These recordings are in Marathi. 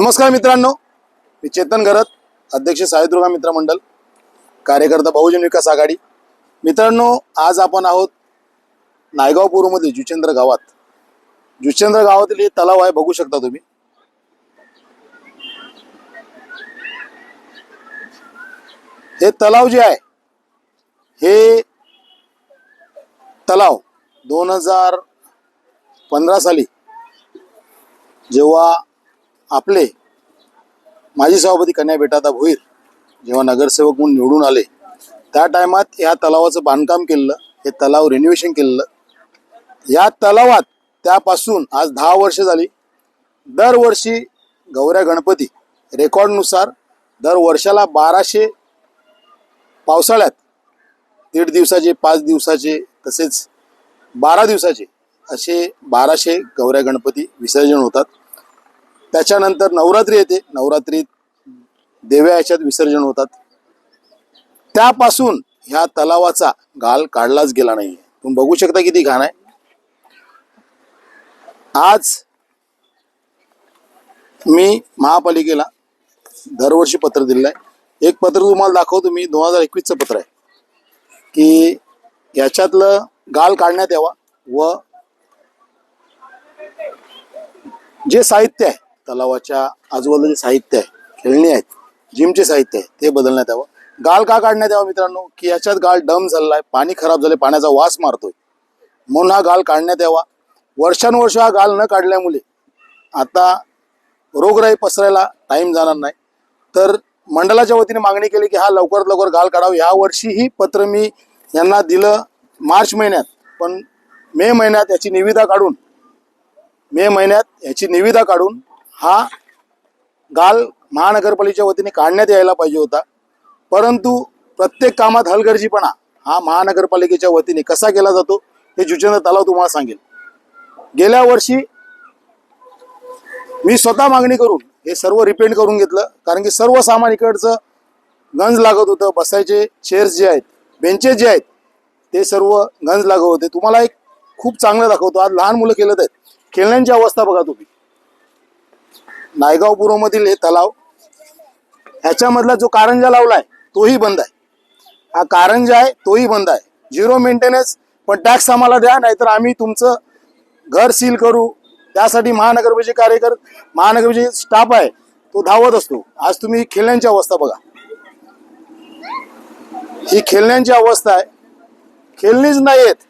नमस्कार मित्रांनो मी चेतन घरत अध्यक्ष साहिदुर्गा मित्र मंडळ कार्यकर्ता बहुजन विकास आघाडी. मित्रांनो आज आपण आहोत नायगाव पूर्वमध्ये जुचेंद्र गावात. जुचेंद्र गावातील हे तलाव आहे बघू शकता तुम्ही. हे तलाव जे आहे हे तलाव दोन हजार पंधरा साली जेव्हा आपले माजी सभापती कन्या बेटादा भोईर जेव्हा नगरसेवक म्हणून निवडून आले त्या टायमात या तलावाचं बांधकाम केलेलं हे तलाव रिनोव्हेशन केलेलं. या तलावात त्यापासून आज दहा वर्ष झाली. दरवर्षी गौऱ्या गणपती रेकॉर्डनुसार दर वर्षाला बाराशे पावसाळ्यात दीड दिवसाचे पाच दिवसाचे तसेच बारा दिवसाचे असे बाराशे गौऱ्या गणपती विसर्जन होतात. त्याच्यानंतर नवरात्री येते. नवरात्रीत देव्या याच्यात विसर्जन होतात. त्यापासून ह्या तलावाचा गाल काढलाच गेला नाहीये तुम्ही बघू शकता किती घाण आहे. आज मी महापालिकेला दरवर्षी पत्र दिलेलं आहे एक पत्र तुम्हाला दाखवतो मी. दोन हजार एकवीसचं पत्र आहे. की याच्यातलं गाल काढण्यात यावा व जे साहित्य आहे तलावाच्या आजूबाजूचे साहित्य आहे खेळणी आहेत जिमचे साहित्य आहे ते बदलण्यात यावं. गाळ का काढण्यात यावं मित्रांनो? की याच्यात गाळ डम झालेला आहे पाणी खराब झाले पाण्याचा वास मारतोय. म्हणून हा गाळ काढण्यात यावा. वर्षानुवर्ष हा गाळ न काढल्यामुळे आता रोगराई पसरायला टाईम जाणार नाही. तर मंडळाच्या वतीने मागणी केली की हा लवकरात लवकर गाळ काढावा. यावर्षीही पत्र मी यांना दिलं मार्च महिन्यात. पण मे महिन्यात याची निविदा काढून मे महिन्यात याची निविदा काढून हा गाल महानगरपालिकेच्या वतीने काढण्यात यायला पाहिजे होता. परंतु प्रत्येक कामात हलगर्जीपणा हा महानगरपालिकेच्या वतीने कसा केला जातो हे जुचेंद्र तलाव तुम्हाला सांगेल. गेल्या वर्षी मी स्वतः मागणी करून हे सर्व रिपेंट करून घेतलं. कारण की सर्व सामान इकडचं गंज लागत होतं बसायचे चेअर्स जे आहेत बेंचेस जे आहेत ते सर्व गंज लागत होते. तुम्हाला एक खूप चांगलं दाखवतो. आज लहान मुलं खेळत आहेत. खेळण्यांची अवस्था बघा तुम्ही. नायगाव पूर्वमधील हे तलाव ह्याच्यामधला जो कारंजा लावलाय तोही बंद आहे. हा कारंजा आहे तोही बंद आहे. झिरो मेंटेनन्स पण टॅक्स आम्हाला द्या नाहीतर आम्ही तुमचं घर सील करू. त्यासाठी महानगरपालिकेचे कार्यकर महानगरपालिकेचे स्टाफ आहे तो धावत असतो. आज तुम्ही खेळण्यांची अवस्था बघा. ही खेळण्यांची अवस्था आहे. खेळणीच नाही आहेत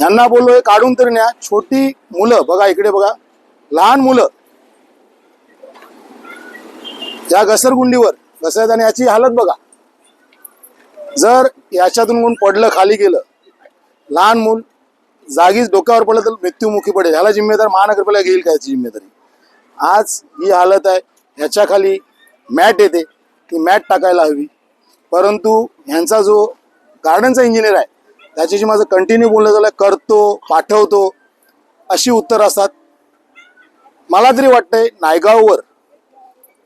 यांना बोललोय काढून तरी न्या. छोटी मुलं बघा इकडे बघा. लहान मुलं या घसरगुंडीवर घसरत आणि याची हालत बघा. जर याच्यातून कोण पडलं खाली गेलं लहान मूल जागीच डोक्यावर पडलं तर मृत्यूमुखी पडेल. ह्याला जिम्मेदार महानगरपालिका घेईल का याची जिम्मेदारी? आज ही हालत आहे. ह्याच्या खाली मॅट येते. ती मॅट टाकायला हवी. परंतु ह्यांचा जो गार्डनचा इंजिनियर आहे त्याच्याशी माझं कंटिन्यू बोलणं झालं करतो पाठवतो अशी उत्तर असतात. मला तरी वाटतंय नायगाववर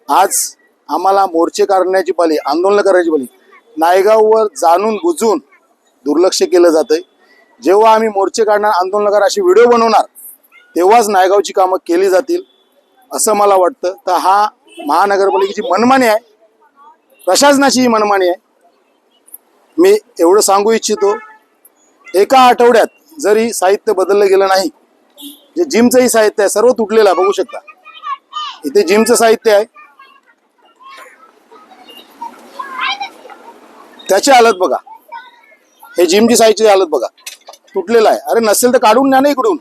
आज आम्हाला मोर्चे काढण्याची पाली आंदोलन करायची पाली नायगाववर जाणून बुजून दुर्लक्ष केलं जातंय. जेव्हा आम्ही मोर्चे काढणार आंदोलन करा अशी व्हिडिओ बनवणार तेव्हाच नायगावची कामं केली जातील असं मला वाटतं. तर हा महानगरपालिकेची मनमानी आहे. प्रशासनाची ही मनमानी आहे. मी एवढं सांगू इच्छितो एका आठवड्यात जरी साहित्य बदललं गेलं नाही जे जिमचंही साहित्य आहे सर्व तुटलेलं आहे बघू शकता. इथे जिमचं साहित्य आहे. त्याची हालत बघा. हे जिमची साईजची हालत बघा. तुटलेलं आहे. अरे नसेल तर काढून न्या ना इकडून.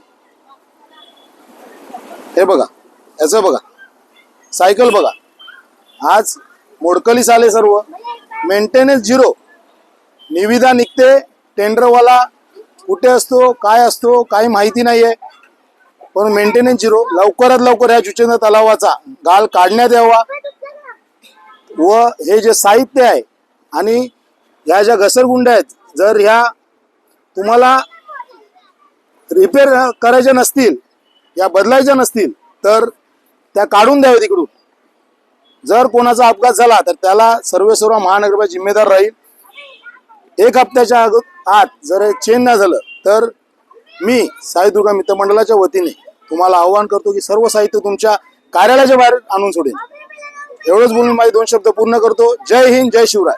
हे बघा. याचं बघा. सायकल बघा. आज मोडकलीस आले सर्व. मेंटेनन्स झिरो निविदा निघते. टेंडरवाला कुठे असतो काय असतो काही माहिती नाही आहे पण मेंटेनन्स झिरो लवकरात लवकर या जुचेंद्र तलावाचा गाल काढण्यात यावा. व हे जे साहित्य आहे आणि ह्या ज्या घसरगुंड्या आहेत जर ह्या तुम्हाला रिपेअर करायच्या नसतील या बदलायच्या नसतील तर त्या काढून द्याव्या तिकडून जर कोणाचा अपघात झाला तर त्याला सर्व सर्व महानगरपालिका जिम्मेदार राहील. एक हप्त्याच्या अगो आत जर चेंज नाही झालं तर मी साई दुर्गा मित्रमंडळाच्या वतीने तुम्हाला आव्हान करतो की सर्व साहित्य तुमच्या कार्यालयाच्या बाहेर आणून सोडेल एवढंच बोलून माझे दोन शब्द पूर्ण करतो. जय हिंद जय शिवराय.